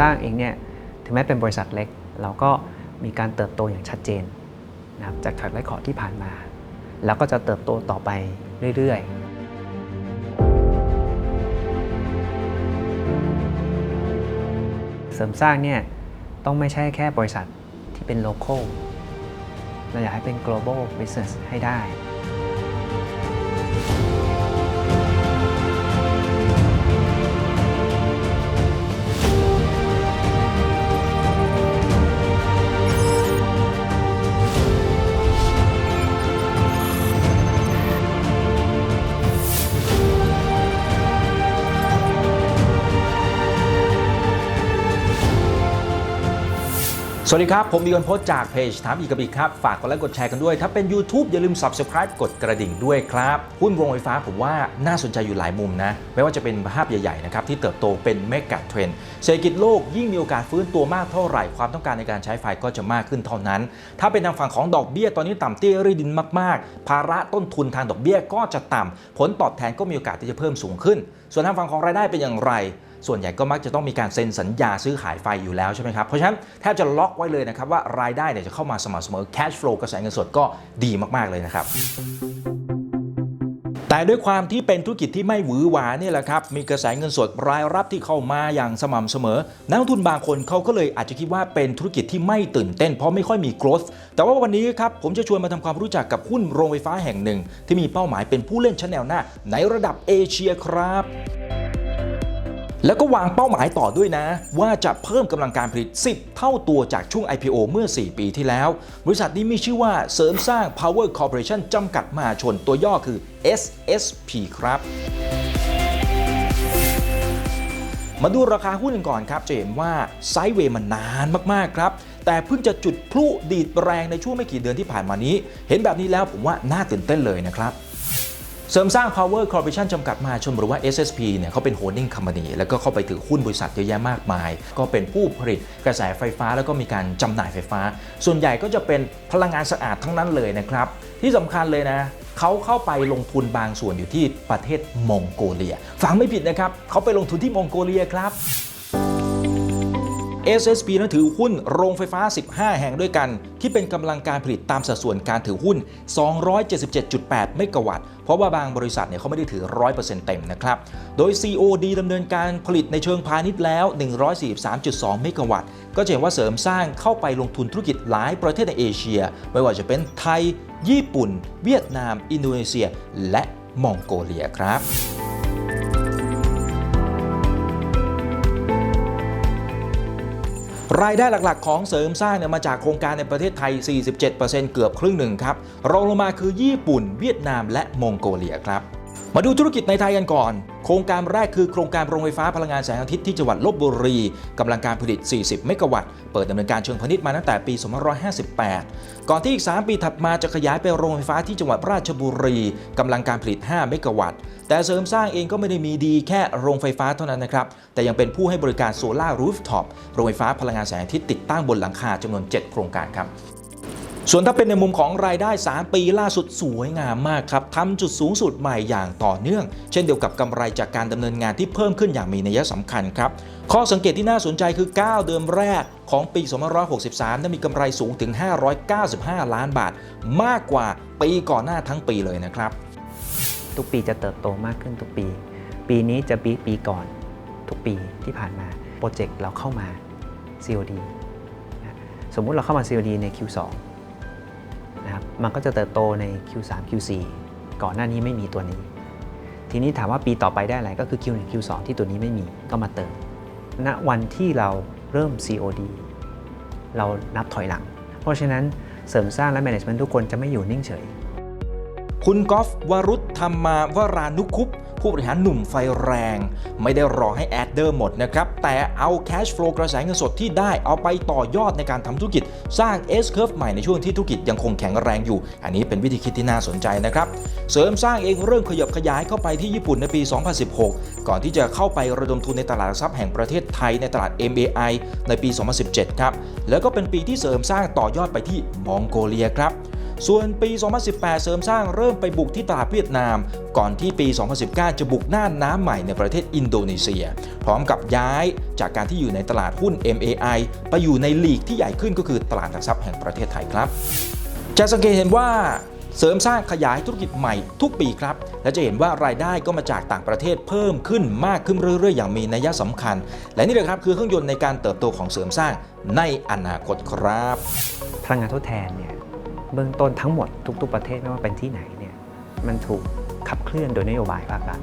สร้างเองเนี่ยถึงแม้เป็นบริษัทเล็ก เราก็มีการเติบโตอย่างชัดเจนนะครับจาก track record ที่ผ่านมา แล้วก็จะเติบโตต่อไปเรื่อยๆเสริมสร้างเนี่ยต้องไม่ใช่แค่บริษัทที่เป็น local เราอยากให้เป็น global business ให้ได้ สวัสดีครับ ผมดีกันโพสจากเพจถามอีกกับอีกครับ ฝากกดไลค์กดแชร์กันด้วย ถ้าเป็น YouTube อย่าลืม Subscribe กดกระดิ่งด้วยครับ หุ้นโรงไฟฟ้าผมว่าน่าสนใจอยู่หลายมุมนะ ไม่ว่าจะเป็นภาพใหญ่ๆนะครับที่เติบโตเป็นเมกะเทรนด์เศรษฐกิจโลกยิ่งมีโอกาสฟื้นตัวมากเท่าไหร่ความต้องการในการใช้ไฟก็จะมากขึ้นเท่านั้น ถ้าเป็นทางฝั่งของดอกเบี้ยตอนนี้ต่ำเตี้ยรีดินมากๆ ภาระต้นทุนทางดอกเบี้ยก็จะต่ำผลตอบแทนก็มีโอกาสที่จะเพิ่มสูงขึ้น ส่วนทางฝั่งของรายได้เป็นอย่างไร ส่วนใหญ่ก็มักจะต้องมีการเซ็นสัญญาซื้อขายไฟอยู่แล้วใช่ไหมครับ เพราะฉะนั้นแทบจะล็อกไว้เลยนะครับว่ารายได้เนี่ยจะเข้ามาสม่ำเสมอ cash flow กระแสเงินสดก็ดีมาก ๆ เลยนะครับแต่ด้วยความที่เป็นธุรกิจที่ไม่หวือหวาเนี่ยแหละครับ มีกระแสเงินสดรายรับที่เข้ามาอย่างสม่ำเสมอ นักลงทุนบางคนเขาก็เลยอาจจะคิดว่าเป็นธุรกิจที่ไม่ตื่นเต้นเพราะไม่ค่อยมี growth แต่ว่าวันนี้ครับผมจะชวนมาทำความรู้จักกับหุ้นโรงไฟฟ้าแห่งหนึ่ง ที่มีเป้าหมายเป็นผู้เล่นชั้นแนวหน้าในระดับเอเชียครับ แล้วก็วางเป้าหมายต่อด้วยนะ ว่าจะเพิ่มกำลังการผลิต 10 เท่าตัวจากช่วง IPO เมื่อ 4 ปีที่แล้ว บริษัทนี้มีชื่อว่าเสริมสร้าง Power Corporation จำกัดมหาชนตัวย่อคือ SSP ครับ มาดูราคาหุ้นกันก่อนครับ จะเห็นว่าไซด์เวย์มันนานมาก ๆ ครับ แต่เพิ่งจะจุดพลุดีดแรงในช่วงไม่กี่เดือนที่ผ่านมานี้ เห็นแบบนี้แล้วผมว่าน่าตื่นเต้นเลยนะครับ เสริมสร้าง Power Corporation จำกัดมหาชนหรือว่า SSP เนี่ยเขาเป็น holding company แล้วก็เข้าไปถือหุ้นบริษัทเยอะแยะมากมาย ก็เป็นผู้ผลิตกระแสไฟฟ้าแล้วก็มีการจำหน่ายไฟฟ้า ส่วนใหญ่ก็จะเป็นพลังงานสะอาดทั้งนั้นเลยนะครับ ที่สำคัญเลยนะเขาเข้าไปลงทุนบางส่วนอยู่ที่ประเทศมองโกเลีย ฟังไม่ผิดนะครับเขาไปลงทุนที่มองโกเลียครับ SSP นั้นถือหุ้นโรงไฟฟ้า 15 แห่งด้วยกัน ที่เป็นกำลังการผลิตตามสัดส่วนการถือหุ้น 277.8 เมกะวัตต์ เพราะว่าบางบริษัทเนี่ยเขาไม่ได้ถือ 100%เต็มนะครับ โดย COD ดำเนินการผลิตในเชิงพาณิชย์แล้ว 143.2 เมกะวัตต์ ก็จะเห็นว่าเสริมสร้างเข้าไปลงทุนธุรกิจหลายประเทศในเอเชีย ไม่ว่าจะเป็นไทย ญี่ปุ่น เวียดนาม อินโดนีเซีย และมองโกเลียครับ รายได้หลักๆ ของเสริมสร้างเนี่ยมาจากโครงการในประเทศไทย 47%เกือบครึ่งหนึ่งครับรองลงมาคือญี่ปุ่น เวียดนามและมองโกเลียครับ มาดูธุรกิจในไทยกันก่อน โครงการแรกคือโครงการโรงไฟฟ้าพลังงานแสงอาทิตย์ที่จังหวัดลบบุรีกำลังการผลิต 40 เมกะวัตต์ เปิดดำเนินการเชิงพาณิชย์มาตั้งแต่ปี 2558 ก่อนที่อีก 3 ปีถัดมาจะขยายไปโรงไฟฟ้าที่จังหวัดราชบุรีกำลังการผลิต 5 เมกะวัตต์ แต่เสริมสร้างเองก็ไม่ได้มีดีแค่โรงไฟฟ้าเท่านั้นนะครับ แต่ยังเป็นผู้ให้บริการโซลารูฟท็อป โรงไฟฟ้าพลังงานแสงอาทิตย์ติดตั้งบนหลังคาจำนวน 7 โครงการครับ ส่วนถ้าเป็นในมุมของรายได้ 3 ปีล่าสุดสวยงามมากครับทำจุดสูงสุดใหม่อย่างต่อเนื่อง เช่นเดียวกับกำไรจากการดำเนินงานที่เพิ่มขึ้นอย่างมีนัยสำคัญครับ ข้อสังเกตที่น่าสนใจคือ 9 เดือนแรกของปี 2563นั้นมีกำไรสูงถึง 595 ล้านบาท มากกว่าปีก่อนหน้าทั้งปีเลยนะครับ ทุกปีจะเติบโตมากขึ้นทุกปี ปีนี้จะปีปีก่อนทุกปีที่ผ่านมาโปรเจกต์เราเข้ามา COD สมมุติเราเข้ามา COD ใน Q2 นะครับมันก็จะเติบโตใน Q3 Q4 ก่อนหน้านี้ไม่มีตัวนี้ ทีนี้ถามว่าปีต่อไปได้อะไรก็คือ Q1 Q2 ที่ตัวนี้ไม่มีก็มาเติมณวันที่เราเริ่ม COD เรานับถอยหลัง เพราะฉะนั้นเสริมสร้างและ Management ทุกคนจะไม่อยู่นิ่งเฉย คุณกอล์ฟวรุธธรรมาวรานุคุป ผู้บริหารหนุ่มไฟแรง ไม่ได้รอให้แอดเดอร์หมดนะครับ แต่เอาแคชฟลูกระแสเงินสดที่ได้เอาไปต่อยอดในการทำธุรกิจ สร้าง S curve ใหม่ในช่วงที่ธุรกิจยังคงแข็งแรงอยู่ อันนี้เป็นวิธีคิดที่น่าสนใจนะครับ เสริมสร้างเองเริ่มขยับขยายเข้าไปที่ญี่ปุ่นในปี 2016 ก่อนที่จะเข้าไประดมทุนในตลาดทรัพย์แห่งประเทศไทยในตลาด MAI ในปี 2017 ครับ แล้วก็เป็นปีที่เสริมสร้างต่อยอดไปที่มองโกเลียครับ ส่วนปี 2018 เสริมสร้างเริ่มไปบุกที่ตลาดเวียดนาม ก่อนที่ปี 2019 จะบุกหน่าน้ำใหม่ในประเทศอินโดนีเซีย พร้อมกับย้ายจากการที่อยู่ในตลาดหุ้น MAI ไปอยู่ในลีกที่ใหญ่ขึ้นก็คือตลาดหลักทรัพย์แห่งประเทศไทยครับ จะสังเกตเห็นว่าเสริมสร้างขยายธุรกิจใหม่ทุกปีครับ และจะเห็นว่ารายได้ก็มาจากต่างประเทศเพิ่มขึ้นมากขึ้นเรื่อยๆ อย่างมีนัยสำคัญ และนี่แหละครับคือเครื่องยนต์ในการเติบโตของเสริมสร้างในอนาคตครับ พลังงานทดแทนเนี่ย เบื้องต้นทั้งหมดทุก ๆ ประเทศไม่ว่าเป็นที่ไหนเนี่ยมันถูกขับเคลื่อนโดยนโยบายภาครัฐ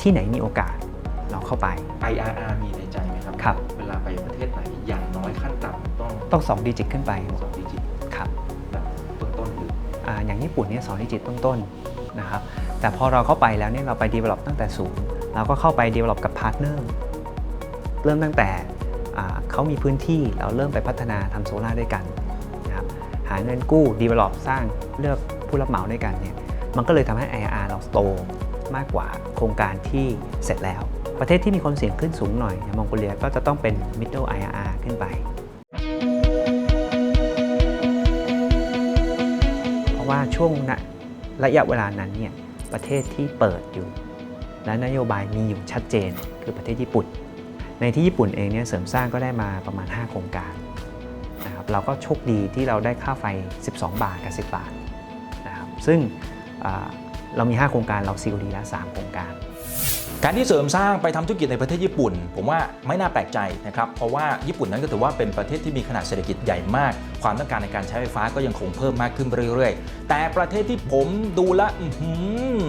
ที่ไหนมีโอกาสเราเข้าไป IRR มีในใจไหมครับครับ เวลาไปประเทศไหนอย่างน้อยขั้นต่ำต้องต้อง2ดิจิตขึ้นไปสองดิจิตครับแบบต้นๆหรืออ่าอย่างญี่ปุ่นเนี่ยสองดิจิตต้นๆนะครับแต่พอเราเข้าไปแล้วเนี่ยเราไป develop ตั้งแต่ศูนย์เราก็เข้าไป develop กับพาร์ทเนอร์เริ่มตั้งแต่อ่าเขามีพื้นที่เราเริ่มไปพัฒนาทำโซลาร์ด้วยกันนะครับหาเงินกู้ develop สร้างเลือกผู้รับเหมาด้วยกันเนี่ยมันก็เลยทำให้ IRR เราโตมากกว่าโครงการที่เสร็จแล้ว ประเทศที่มีความเสี่ยงขึ้นสูงหน่อยอย่างมองโกเลียก็จะต้องเป็น middle IRR ขึ้นไป เพราะว่าช่วงนะระยะเวลานั้นเนี่ยประเทศที่เปิดอยู่ และนโยบายมีอยู่ชัดเจนคือประเทศญี่ปุ่น ในที่ญี่ปุ่นเองเนี่ยเสริมสร้างก็ได้มาประมาณ 5 โครงการ นะครับเราก็โชคดีที่เราได้ค่าไฟ 12 บาทกับ 10 บาทนะครับซึ่งอ่าเรามี 5 โครงการเรา COD แล้ว3โครงการ การที่เสริมสร้างไปทำธุรกิจในประเทศญี่ปุ่น ผมว่าไม่น่าแปลกใจนะครับ เพราะว่าญี่ปุ่นนั้นก็ถือว่าเป็นประเทศที่มีขนาดเศรษฐกิจใหญ่มาก ความต้องการในการใช้ไฟฟ้าก็ยังคงเพิ่มมากขึ้นเรื่อยๆ แต่ประเทศที่ผมดูและอื้อหือ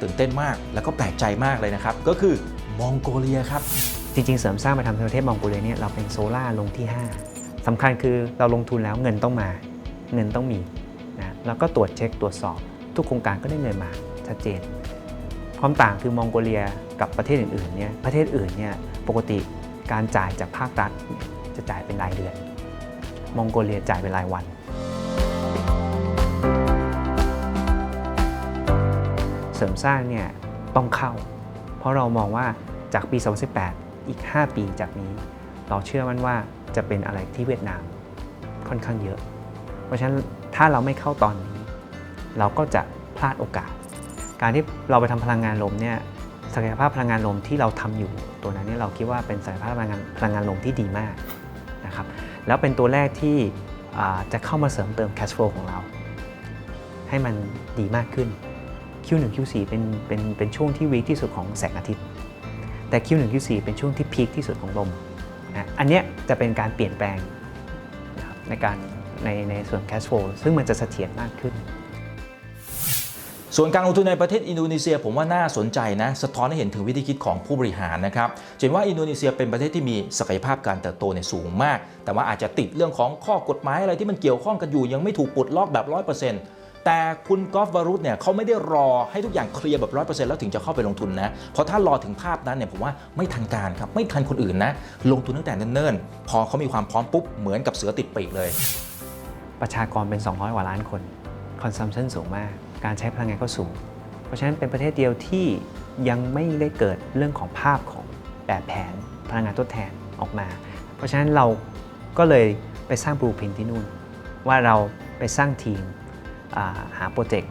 ตื่นเต้นมากแล้วก็แปลกใจมากเลยนะครับ ก็คือมองโกเลียครับ จริงๆ เสริมสร้างมาทำในประเทศมองโกเลียเนี่ยเราเป็นโซล่าลงที่ 5 สำคัญคือเราลงทุนแล้วเงินต้องมา เงินต้องมีนะแล้วก็ตรวจเช็คตรวจสอบ ทุกโครงการก็ได้เงินมาชัดเจน ความต่างคือมองโกเลียกับประเทศอื่นๆเนี่ยประเทศอื่นเนี่ยปกติการจ่ายจากภาครัฐจะจ่ายเป็นรายเดือน มองโกเลียจ่ายเป็นรายวันเสริมสร้างเนี่ยต้องเข้า เพราะเรามองว่าจากปี 2018 อีก 5 ปีจากนี้ เราเชื่อมั่นว่า จะเป็นอะไรที่เวียดนามค่อนข้างเยอะ เพราะฉะนั้นถ้าเราไม่เข้าตอนนี้ เราก็จะพลาดโอกาส การที่เราไปทำพลังงานลมเนี่ยศักยภาพพลังงานลมที่เราทำอยู่ ตัวนั้นเนี่ยเราคิดว่าเป็นศักยภาพพลังงานพลังงานลมที่ดีมากนะครับแล้วเป็นตัวแรกที่จะเข้ามาเสริมเติม cash flow ของเรา ให้มันดีมากขึ้น Q1 Q4 เป็นเป็นเป็นช่วงที่วีคที่สุดของแสงอาทิตย์ แต่ Q1 Q4 เป็นช่วงที่พีคที่สุดของลม นะอันนี้จะเป็นการเปลี่ยนแปลงในการในในส่วน cash flow ซึ่งมันจะเสถียรมากขึ้น ส่วนการลงทุนในประเทศอินโดนีเซีย ผมว่าน่าสนใจนะ สะท้อนให้เห็นถึงวิธีคิดของผู้บริหารนะครับเห็นว่าอินโดนีเซียเป็นประเทศที่มีศักยภาพการเติบโตในสูงมาก แต่ว่าอาจจะติดเรื่องของข้อกฎหมายอะไรที่มันเกี่ยวข้องกันอยู่ยังไม่ถูกปลดล็อกแบบ100% แต่คุณกอล์ฟวารุตเนี่ยเขาไม่ได้รอให้ทุกอย่างเคลียร์แบบ100%แล้วถึงจะเข้าไปลงทุนนะ เพราะถ้ารอถึงภาพนั้นเนี่ยผมว่าไม่ทันการครับ ไม่ทันคนอื่นนะ ลงทุนตั้งแต่เนิ่นๆ พอเขามีความพร้อมปุ๊บ เหมือนกับเสือติดปีกเลย ประชากรเป็น 200 กว่าล้านคนคอนซัมชันสูงมาก การใช้พลังงานก็สูง เพราะฉะนั้นเป็นประเทศเดียวที่ยังไม่ได้เกิดเรื่องของภาพของแบบแผนพลังงานทดแทนออกมา เพราะฉะนั้นเราก็เลยไปสร้างบลูพินที่นู่น ว่าเราไปสร้างทีม หาโปรเจกต์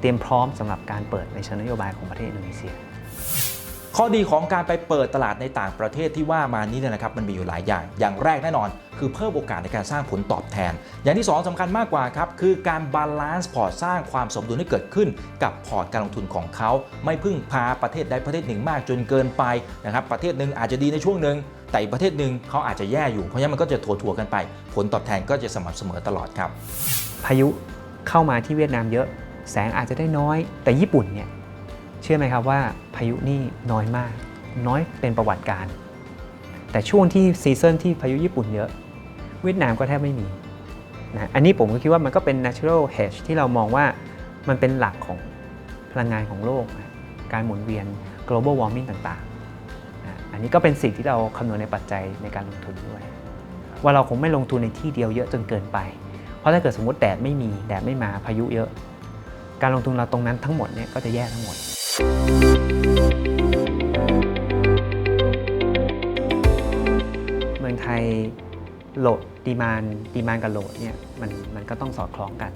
เตรียมพร้อมสำหรับการเปิดในเชิงนโยบายของประเทศอินโดนีเซีย ข้อดีของการไปเปิดตลาดในต่างประเทศที่ว่ามานี้เนี่ยนะครับมันมีอยู่หลายอย่าง อย่างแรกแน่นอน คือเพิ่มโอกาสในการสร้างผลตอบแทน อย่างที่2สำคัญมากกว่าครับคือการบาลานซ์พอร์ตสร้างความสมดุลให้เกิดขึ้น กับพอร์ตการลงทุนของเขา ไม่พึ่งพาประเทศใดประเทศหนึ่งมากจนเกินไปนะครับประเทศหนึ่งอาจจะดีในช่วงหนึ่งแต่อีกประเทศหนึ่งเขาอาจจะแย่อยู่เพราะฉะนั้นมันก็จะถัวๆกันไป ผลตอบแทนก็จะสม่ำเสมอตลอดครับ พายุ เข้ามาที่เวียดนามเยอะ แสงอาจจะได้น้อย แต่ญี่ปุ่นเนี่ยเชื่อไหมครับว่าพายุนี่น้อยมาก น้อยเป็นประวัติการ แต่ช่วงที่ซีซันที่พายุญี่ปุ่นเยอะ เวียดนามก็แทบไม่มีนะอันนี้ผมก็คิดว่ามันก็เป็น natural hedge ที่เรามองว่ามันเป็นหลักของพลังงานของโลก การหมุนเวียน global warming ต่างๆนะอันนี้ก็เป็นสิ่งที่เราคำนวณในปัจจัยในการลงทุนด้วย ว่าเราคงไม่ลงทุนในที่เดียวเยอะจนเกินไป ราะถ้าเกิดสมมติแดดไม่มีแดดไม่มาพายุเยอะ การลงทุนเราตรงนั้นทั้งหมดเนี่ยก็จะแย่ทั้งหมด เมืองไทยโหลดดีมานดีมานกับโหลดเนี่ยมันมันก็ต้องสอดคล้องกัน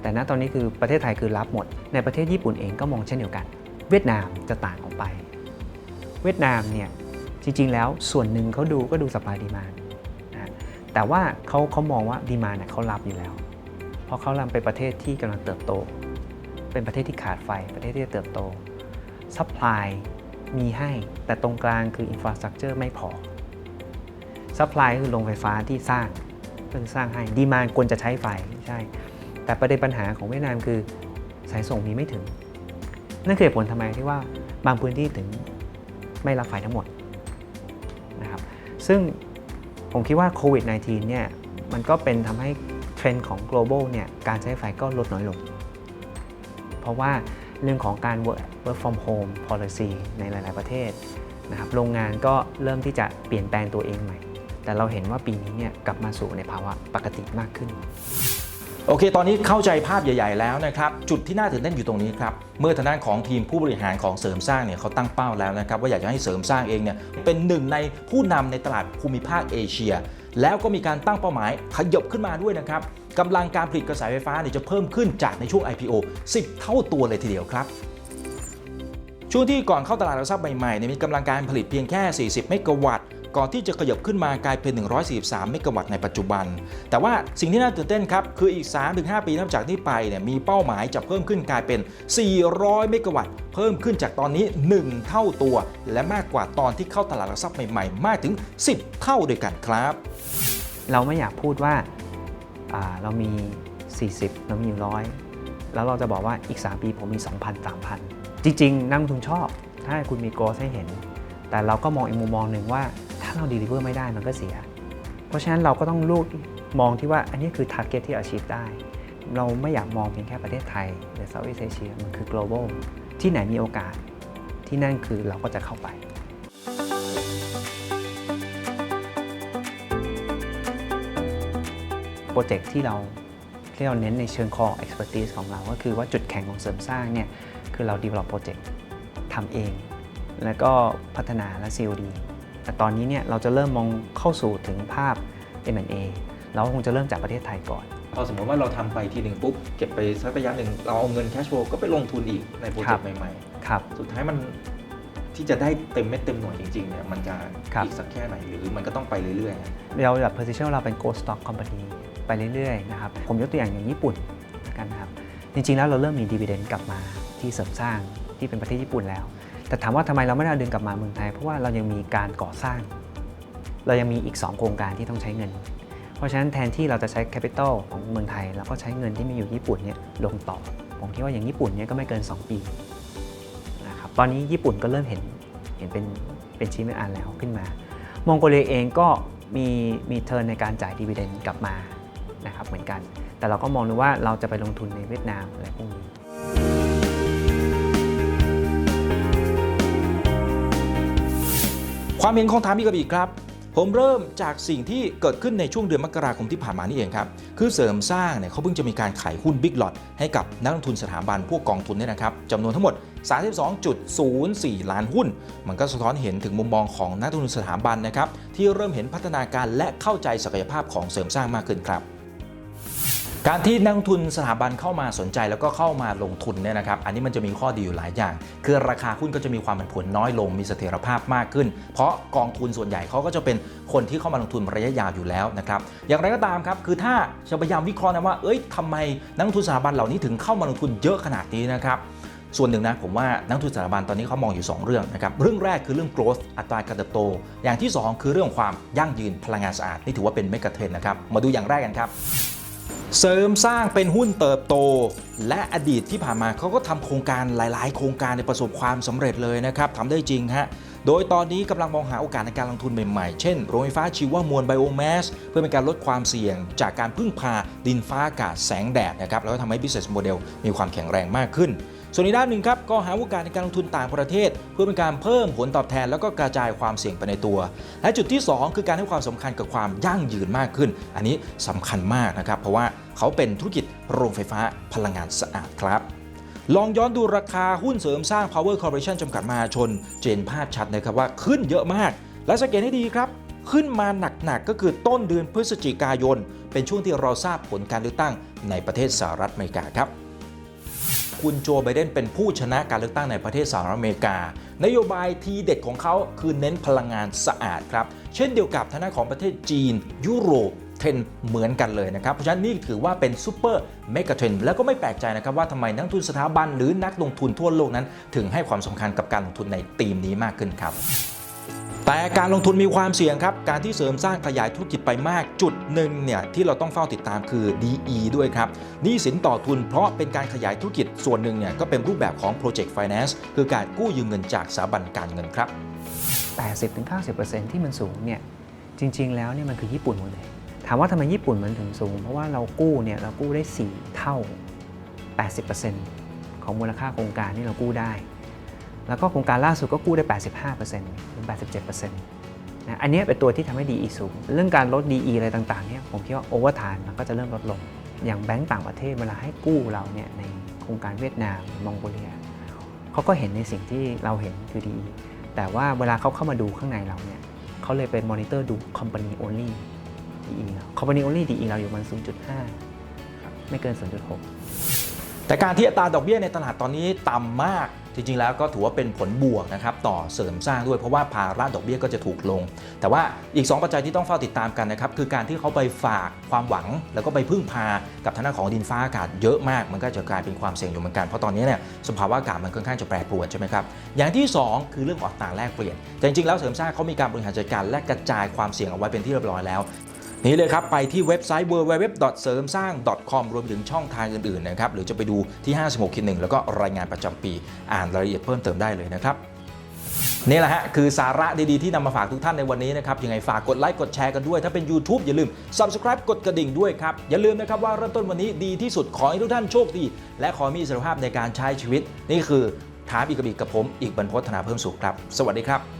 แต่ณตอนนี้คือประเทศไทยคือรับหมด ในประเทศญี่ปุ่นเองก็มองเช่นเดียวกัน เวียดนามจะต่างออกไป เวียดนามเนี่ยจริงๆ แล้วส่วนหนึ่งเขาดูก็ดูสปายดีมาน แต่ว่าเขาเขามองว่าดีมาเนี่ยเขารับอยู่แล้ว เพราะเขาลำเป็นประเทศที่กำลังเติบโต เป็นประเทศที่ขาดไฟ ประเทศที่จะเติบโตซัพพลายมีให้ แต่ตรงกลางคืออินฟราสตรักเจอร์ไม่พอซัพพลายคือโรงไฟฟ้าที่สร้างเพิ่งสร้างให้ดีมานควรจะใช้ไฟใช่ แต่ประเด็นปัญหาของเวียดนามคือสายส่งมีไม่ถึง นั่นคือผลทำไมที่ว่าบางพื้นที่ถึงไม่รับไฟทั้งหมดนะครับซึ่ง ผมคิดว่าโควิด -19 เนี่ยมันก็เป็นทำให้เทรนด์ของ global เนี่ยการใช้ไฟก็ลดน้อยลง เพราะว่าเรื่องของการ work, work from home policy ในหลาย ๆ ประเทศนะครับโรงงานก็เริ่มที่จะเปลี่ยนแปลงตัวเองใหม่ แต่เราเห็นว่าปีนี้เนี่ยกลับมาสู่ในภาวะปกติมากขึ้น โอเค ตอนนี้เข้าใจภาพใหญ่ ๆ แล้วนะครับ จุดที่น่าตื่นเต้นอยู่ตรงนี้ครับ เมื่อทางด้านของทีมผู้บริหารของเสริมสร้างเนี่ยเขาตั้งเป้าแล้วนะครับ ว่าอยากจะให้เสริมสร้างเองเนี่ยเป็นหนึ่งในผู้นำในตลาดภูมิภาคเอเชีย แล้วก็มีการตั้งเป้าหมายขยบขึ้นมาด้วยนะครับกำลังการผลิตกระแสไฟฟ้าเนี่ยจะเพิ่มขึ้นจากในช่วง IPO 10 เท่าตัวเลยทีเดียวครับช่วงที่ก่อนเข้าตลาดหลักทรัพย์ใหม่ๆเนี่ยมีกำลังการผลิตเพียงแค่ 40 เมกะวัตต์ ก่อนที่จะขยับขึ้นมากลายเป็น 143 เมกะวัตต์ในปัจจุบัน แต่ว่าสิ่งที่น่าตื่นเต้นครับ คืออีก 3-5 ปีนับจากนี้ไปเนี่ยมีเป้าหมายจะเพิ่มขึ้นกลายเป็น 400 เมกะวัตต์ เพิ่มขึ้นจากตอนนี้ 1 เท่าตัว และมากกว่าตอนที่เข้าตลาดหลักทรัพย์ใหม่ๆ มากถึง 10 เท่าด้วยกันครับ เราไม่อยากพูดว่าาเรามี 40 เรามีอยู่ร้อยแล้วเราจะบอกว่าอีก 3 ปีผมมี 2,000 3,000 จริง ๆ นักลงทุนชอบ ถ้าคุณมีโกลให้เห็น แต่เราก็มองอีกมุมมองหนึ่งว่า ถ้าเราดีลิเวอร์ไม่ได้มันก็เสีย เพราะฉะนั้นเราก็ต้องลูกมองที่ว่าอันนี้คือ target ที่ achieve ได้ เราไม่อยากมองเพียงแค่ประเทศไทย หรือ Southeast Asia มันคือ global ที่ไหนมีโอกาส ที่นั่นคือเราก็จะเข้าไปโปรเจกต์ที่เราที่เราเน้นในเชิง core expertise ของเรา ก็คือว่าจุดแข็งของเสริมสร้างเนี่ยคือเรา develop project ทำเอง แล้วก็พัฒนาและ COD แต่ตอนนี้เนี่ยเราจะเริ่มมองเข้าสู่ถึงภาพ M&A เราคงจะเริ่มจากประเทศไทยก่อน พอสมมติว่าเราทำไปทีหนึ่งปุ๊บ เก็บไปสักระยะหนึ่งเราเอาเงินแคชโฟก็ไปลงทุนอีกในโปรเจกต์ใหม่ครับๆสุดท้ายมันที่จะได้เต็มเม็ดเต็มหน่วยจริงๆเนี่ยมันจะครับอีกสักแค่ไหนหรือมันก็ต้องไปเรื่อยๆ เราแบบ position เราเป็น gold stock company ไปเรื่อยๆนะครับผมยกตัวอย่างอย่างญี่ปุ่นแล้วกันนะครับจริงๆแล้วเราเริ่มมี dividend กลับมาที่เสริมสร้างที่เป็นประเทศญี่ปุ่นแล้ว แต่ถามว่าทำไมเราไม่ได้เอาดึงกลับมาเมืองไทย เพราะว่าเรายังมีการก่อสร้าง เรายังมีอีก 2 โครงการที่ต้องใช้เงิน เพราะฉะนั้นแทนที่เราจะใช้ capital ของเมืองไทยเราก็ใช้เงินที่มีอยู่ญี่ปุ่นเนี่ยลงต่อ ผมคิดว่าอย่างญี่ปุ่นเนี่ยก็ไม่เกิน 2 ปีนะครับตอนนี้ญี่ปุ่นก็เริ่มเห็นเห็นเป็นเป็นชิ้นเป็นอันแล้วขึ้นมามองโกเลียเองก็มีมีเทิร์นในการจ่ายดีเวเดนกลับมานะครับเหมือนกัน แต่เราก็มองดูว่าเราจะไปลงทุนในเวียดนามอะไรพวกนี้ ความเห็นของทามิกบีครับ ผมเริ่มจากสิ่งที่เกิดขึ้นในช่วงเดือนมกราคมที่ผ่านมานี่เองครับ คือเสริมสร้างเนี่ยเขาเพิ่งจะมีการขายหุ้นบิ๊กหลอตให้กับนักลงทุนสถาบันพวกกองทุนเนี่ยนะครับจำนวนทั้งหมด 32.04 ล้านหุ้น มันก็สะท้อนเห็นถึงมุมมองของนักลงทุนสถาบันนะครับที่เริ่มเห็นพัฒนาการและเข้าใจศักยภาพของเสริมสร้างมากขึ้นครับ การที่นักทุนสถาบันเข้ามาสนใจแล้วก็เข้ามาลงทุนเนี่ยนะครับ อันนี้มันจะมีข้อดีอยู่หลายอย่าง คือราคาหุ้นก็จะมีความผันผวนน้อยลง มีเสถียรภาพมากขึ้น เพราะกองทุนส่วนใหญ่เขาก็จะเป็นคนที่เข้ามาลงทุนระยะยาวอยู่แล้วนะครับ อย่างไรก็ตามครับ คือถ้าจะพยายามวิเคราะห์นะว่า เอ้ยทำไมนักทุนสถาบันเหล่านี้ถึงเข้ามาลงทุนเยอะขนาดนี้นะครับส่วนหนึ่งนะผมว่านักทุนสถาบันตอนนี้เขามองอยู่ 2 เรื่องนะครับเรื่องแรกคือเรื่อง growth อัตราการเติบโต อย่างที่ 2 คือเรื่องความยั่งยืนพลังงานสะอาดนี่ถือว่าเป็นเมกะเทรนนะครับมาดูอย่างแรกกันครับ เสริมสร้างเป็นหุ้นเติบโต และอดีตที่ผ่านมาเขาก็ทำโครงการหลาย ๆ โครงการในประสบความสำเร็จเลยนะครับทำได้จริงฮะโดยตอนนี้กำลังมองหาโอกาสในการลงทุนใหม่ๆ เช่น โรงไฟฟ้าชีวมวลไบโอแมสเพื่อเป็นการลดความเสี่ยง จากการพึ่งพาดินฟ้าอากาศแสงแดดนะครับแล้วก็ทำให้ business model มีความแข็งแรงมากขึ้น ส่วนอีกด้านหนึ่งครับก็หาโอกาสในการลงทุนต่างประเทศ เพื่อเป็นการเพิ่มผลตอบแทนแล้วก็กระจายความเสี่ยงไปในตัว และจุดที่ 2 คือการให้ความสำคัญกับความยั่งยืนมากขึ้น อันนี้สำคัญมากนะครับ เพราะว่าเขาเป็นธุรกิจโรงไฟฟ้าพลังงานสะอาดครับลองย้อนดูราคาหุ้นเสริมสร้าง Power Corporation จำกัดมหาชน เจนภาพชัดนะครับว่าขึ้นเยอะมาก และสังเกตให้ดีครับ ขึ้นมาหนักๆ ก็คือต้นเดือนพฤศจิกายน เป็นช่วงที่เราทราบผลการเลือกตั้งในประเทศสหรัฐอเมริกาครับ คุณโจไบเดนเป็นผู้ชนะการเลือกตั้งในประเทศสหรัฐอเมริกา นโยบายทีเด็ดของเขาคือเน้นพลังงานสะอาดครับ เช่นเดียวกับทางด้านของประเทศจีน ยุโรปเทรนเหมือนกันเลยนะครับ เพราะฉะนั้นนี่ถือว่าเป็นซูเปอร์เมกะเทรนแล้วก็ไม่แปลกใจนะครับว่าทำไมนักลงทุนสถาบันหรือนักลงทุนทั่วโลกนั้น ถึงให้ความสำคัญกับการลงทุนในธีมนี้มากขึ้นครับ แต่การลงทุนมีความเสี่ยงครับ การที่เสริมสร้างขยายธุรกิจไปมากจุดหนึ่งเนี่ยที่เราต้องเฝ้าติดตามคือ DE ด้วยครับนี้สินต่อทุนเพราะเป็นการขยายธุรกิจส่วนหนึ่งเนี่ยก็เป็นรูปแบบของ Project Finance คือการกู้ยืมเงินจากสถาบันการเงินครับ 80-90%ที่มันสูงเนี่ยจริง ๆ แล้วเนี่ยมันคือญี่ปุ่นหมดเลยถามว่าทำไมญี่ปุ่นมันถึงสูง เพราะว่าเรากู้เนี่ยเรากู้ได้ 4 เท่า 80%ของมูลค่าโครงการที่เรากู้ได้ แล้วก็โครงการล่าสุดก็กู้ได้ 85%ถึง 87%นะอันนี้เป็นตัวที่ทำให้ DE สูง เรื่องการลด DE อะไรต่างๆเนี่ยผมคิดว่าโอเวอร์ทานมันก็จะเริ่มลดลง อย่างแบงก์ต่างประเทศเวลาให้กู้เราเนี่ยในโครงการเวียดนามมองโกเลียเขาก็เห็นในสิ่งที่เราเห็นคือ DE แต่ว่าเวลาเขาเข้ามาดูข้างในเราเนี่ยเขาเลยไปมอนิเตอร์ดู company only DE เรา company only DE เราอยู่มัน 0.5 ไม่เกิน 0.6 แต่การที่อัตราดอกเบี้ยในตลาดตอนนี้ต่ำมาก จริงๆ แล้วก็ถือว่าเป็นผลบวกนะครับต่อเสริมสร้างด้วยเพราะว่าภาระดอกเบี้ยก็จะถูกลง แต่ว่าอีก 2 ปัจจัยที่ต้องเฝ้าติดตามกันนะครับคือการที่เขาไปฝากความหวัง แล้วก็ไปพึ่งพากับทางด้านของดินฟ้าอากาศเยอะมากมันก็จะกลายเป็นความเสี่ยงอยู่เหมือนกันเพราะตอนนี้เนี่ยสภาวะอากาศมันค่อนข้างจะแปรปรวนใช่ไหมครับอย่างที่ 2 คือเรื่ององอัตราแลกเปลี่ยนแต่จริงๆแล้วเสริมสร้างเขามีการบริหารจัดการและกระจายความเสี่ยงเอาไว้เป็นที่เรียบร้อยแล้ว นี่เลยครับ ไปที่เว็บไซต์ www. เสริมสร้าง .com รวมถึงช่องทางอื่นๆนะครับหรือจะไปดูที่ 56คิดหนึ่งแล้วก็รายงานประจำปี อ่านรายละเอียดเพิ่มเติมได้เลยนะครับนี่แหละฮะ คือสาระดีๆ ที่นำมาฝากทุกท่านในวันนี้นะครับ ยังไงฝากกดไลค์กดแชร์กันด้วย ถ้าเป็น YouTube อย่าลืม Subscribe กดกระดิ่งด้วยครับ อย่าลืมนะครับว่าเริ่มต้นวันนี้ดีที่สุด ขอให้ทุกท่านโชคดี และขอมีอิสรภาพในการใช้ชีวิต นี่คือถามอีกกับอีกกับผม อีกบรรพฒนาเพิ่มสุขครับ สวัสดีครับ